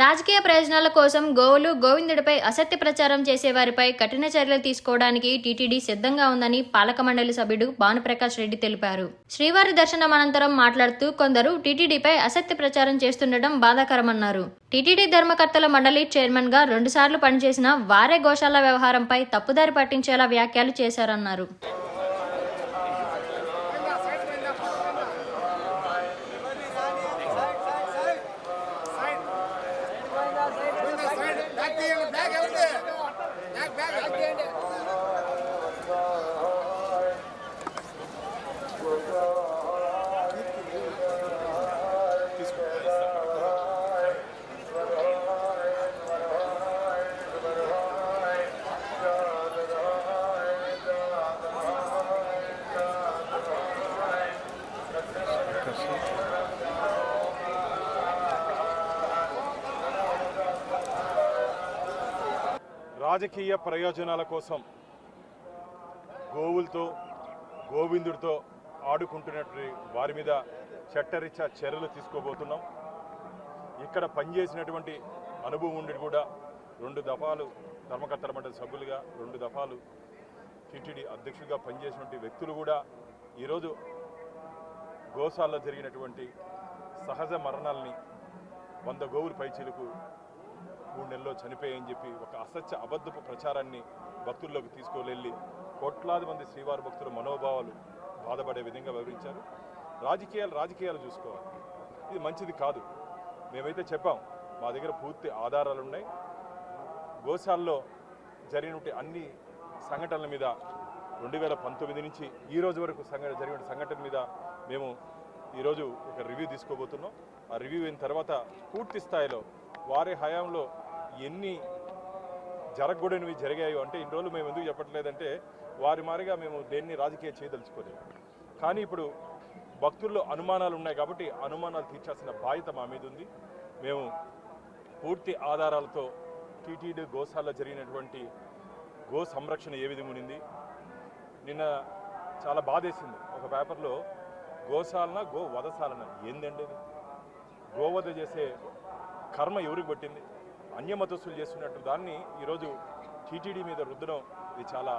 రాజకీయ ప్రయోజనాల కోసం గోవులు గోవిందుడిపై అసత్య ప్రచారం చేసేవారిపై కఠిన చర్యలు తీసుకోవడానికి టీటీడీ సిద్ధంగా ఉందని పాలక మండలి సభ్యుడు భానుప్రకాష్ రెడ్డి తెలిపారు. శ్రీవారి దర్శనం అనంతరం మాట్లాడుతూ కొందరు టీటీడీపై అసత్య ప్రచారం చేస్తుండటం బాధాకరమన్నారు. టీటీడీ ధర్మకర్తల మండలి చైర్మన్గా రెండుసార్లు పనిచేసిన వారే గోశాల వ్యవహారంపై తప్పుదారి పట్టించేలా వ్యాఖ్యలు చేశారన్నారు. రాజకీయ ప్రయోజనాల కోసం గోవులతో గోవిందుడితో ఆడుకుంటున్నటువంటి వారి మీద చట్టరీత్యా చర్యలు తీసుకోబోతున్నాం. ఇక్కడ పనిచేసినటువంటి అనుభవం ఉండి కూడా రెండు దఫాలు ధర్మకర్తల మండలి సభ్యులుగా రెండు దఫాలు టీటీడీ అధ్యక్షుడిగా పనిచేసినటువంటి వ్యక్తులు కూడా ఈరోజు గోశాలలో జరిగినటువంటి సహజ మరణాలని వంద గోవులు పైచీలకు మూడు నెలల్లో చనిపోయాయని చెప్పి ఒక అసత్య అబద్ధపు ప్రచారాన్ని భక్తుల్లోకి తీసుకువెళ్ళి కోట్లాది మంది శ్రీవారి భక్తుల మనోభావాలు బాధపడే విధంగా వివరించారు. రాజకీయాలు రాజకీయాలు చూసుకోవాలి. ఇది మంచిది కాదు. మేమైతే చెప్పాం మా దగ్గర పూర్తి ఆధారాలు ఉన్నాయి. గోశాల్లో జరిగినటువంటి అన్ని సంఘటనల మీద రెండు వేల పంతొమ్మిది నుంచి ఈ రోజు వరకు సంఘటన జరిగిన సంఘటన మీద మేము ఈరోజు ఒక రివ్యూ తీసుకోబోతున్నాం. ఆ రివ్యూ అయిన తర్వాత పూర్తి స్థాయిలో వారి హయాంలో ఎన్ని జరగకూడనివి జరిగాయో అంటే ఇన్ని రోజులు మేము ఎందుకు చెప్పట్లేదంటే వారి మారిగా మేము దేన్ని రాజకీయ చేయదలుచుకోలేదు. కానీ ఇప్పుడు భక్తుల్లో అనుమానాలు ఉన్నాయి కాబట్టి అనుమానాలు తీర్చాల్సిన బాధ్యత మా మీద ఉంది. మేము పూర్తి ఆధారాలతో టీటీడీ గోశాలలో జరిగినటువంటి గో సంరక్షణ ఏ విధంగా ఉండింది నిన్న చాలా బాధేసింది. ఒక పేపర్లో గోశాలన గో వధశాలన ఏందండి గోవధ చేసే కర్మ ఎవరికి పట్టింది? అన్యమతస్తులు చేస్తున్నట్టు దాన్ని ఈరోజు టీటీడీ మీద రుద్దడం ఇది చాలా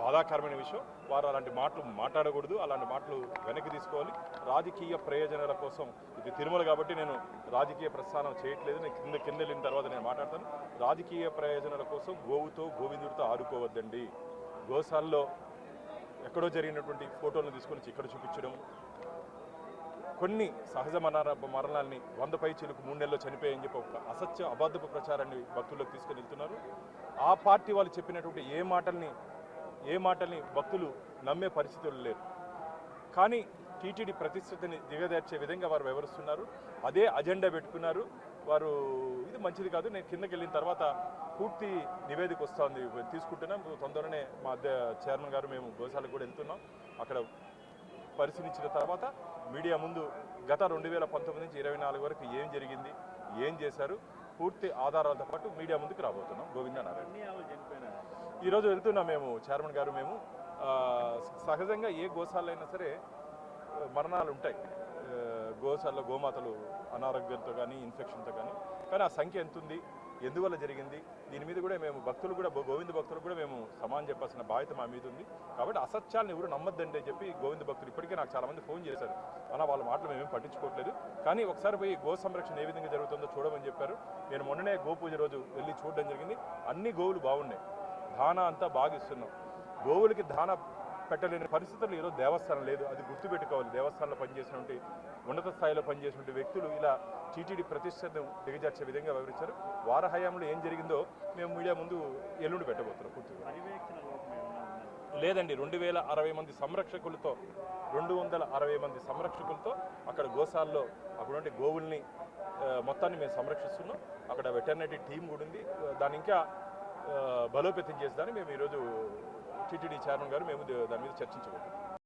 బాధాకరమైన విషయం. వారు అలాంటి మాటలు మాట్లాడకూడదు అలాంటి మాటలు వెనక్కి తీసుకోవాలి. రాజకీయ ప్రయోజనాల కోసం ఇది తిరుమల కాబట్టి నేను రాజకీయ ప్రస్థానం చేయట్లేదు. నేను కింద కింద వెళ్ళిన తర్వాత నేను మాట్లాడతాను. రాజకీయ ప్రయోజనాల కోసం గోవుతో గోవిందుడితో ఆడుకోవద్దండి. గోశాలలో ఎక్కడో జరిగినటువంటి ఫోటోలను తీసుకొని ఇక్కడ చూపించడం కొన్ని సహజ మరణ మరణాలని వంద పై చిలుకు మూడు నెలల్లో చనిపోయాయని చెప్పి ఒక అసత్య అబద్ధపు ప్రచారాన్ని భక్తుల్లోకి తీసుకుని వెళ్తున్నారు. ఆ పార్టీ వాళ్ళు చెప్పినటువంటి ఏ మాటల్ని ఏ మాటల్ని భక్తులు నమ్మే పరిస్థితులు లేరు. కానీ టీటీడీ ప్రతిష్టతని దిగదార్చే విధంగా వారు వివరిస్తున్నారు అదే అజెండా పెట్టుకున్నారు. వారు ఇది మంచిది కాదు. నేను కిందకి వెళ్ళిన తర్వాత పూర్తి నివేదిక వస్తుంది. తీసుకుంటున్నాం. తొందరనే మా చైర్మన్ గారు మేము గోశాలకు కూడా వెళ్తున్నాం. అక్కడ పరిశీలించిన తర్వాత మీడియా ముందు గత రెండు వేల పంతొమ్మిది నుంచి ఇరవై నాలుగు వరకు ఏం జరిగింది ఏం చేశారు పూర్తి ఆధారాలతో పాటు మీడియా ముందుకు రాబోతున్నాం. గోవిందనారాయణ. ఈరోజు వెళ్తున్నాం మేము చైర్మన్ గారు మేము. సహజంగా ఏ గోశాలైనా అయినా సరే మరణాలు ఉంటాయి. గోశాలలో గోమాతలు అనారోగ్యంతో కానీ ఇన్ఫెక్షన్తో కానీ కానీ ఆ సంఖ్య ఎంత ఉంది ఎందువల్ల జరిగింది? దీని మీద కూడా మేము భక్తులు కూడా గోవింద భక్తులు కూడా మేము సమానం చెప్పాల్సిన బాధ్యత మా మీద ఉంది. కాబట్టి అసత్యాలను ఎవరు నమ్మద్దండి అని చెప్పి గోవింద భక్తులు ఇప్పటికే నాకు చాలా మంది ఫోన్ చేశారు. అలా వాళ్ళ మాటలు మేమేం పట్టించుకోవట్లేదు. కానీ ఒకసారి పోయి గో సంరక్షణ ఏ విధంగా జరుగుతుందో చూడమని చెప్పారు. నేను మొన్ననే గోపూజ రోజు వెళ్ళి చూడడం జరిగింది. అన్ని గోవులు బాగున్నాయి. దానా అంతా బాగా ఇస్తున్నాం. గోవులకి దాన పెట్టలేని పరిస్థితులు ఈరోజు దేవస్థానం లేదు. అది గుర్తుపెట్టుకోవాలి. దేవస్థానంలో పనిచేసినటువంటి ఉన్నత స్థాయిలో పనిచేసినటువంటి వ్యక్తులు ఇలా టీటీడీ ప్రతిష్టను దిగజార్చే విధంగా వివరించారు. వార హయాంలో ఏం జరిగిందో మేము మీడియా ముందు ఎల్లుండి పెట్టబోతున్నాం పూర్తిగా. లేదండి రెండు వేల అరవై మంది సంరక్షకులతో రెండు వందల అరవై మంది సంరక్షకులతో అక్కడ గోశాల్లో అక్కడ గోవుల్ని మొత్తాన్ని మేము సంరక్షిస్తున్నాం. అక్కడ వెటర్నరీ టీం కూడా ఉంది. దాని ఇంకా బలోపేతం చేసేదాన్ని మేము ఈరోజు టీటీడీ చైర్మన్ గారు మేము దాని మీద చర్చించబోతున్నాం.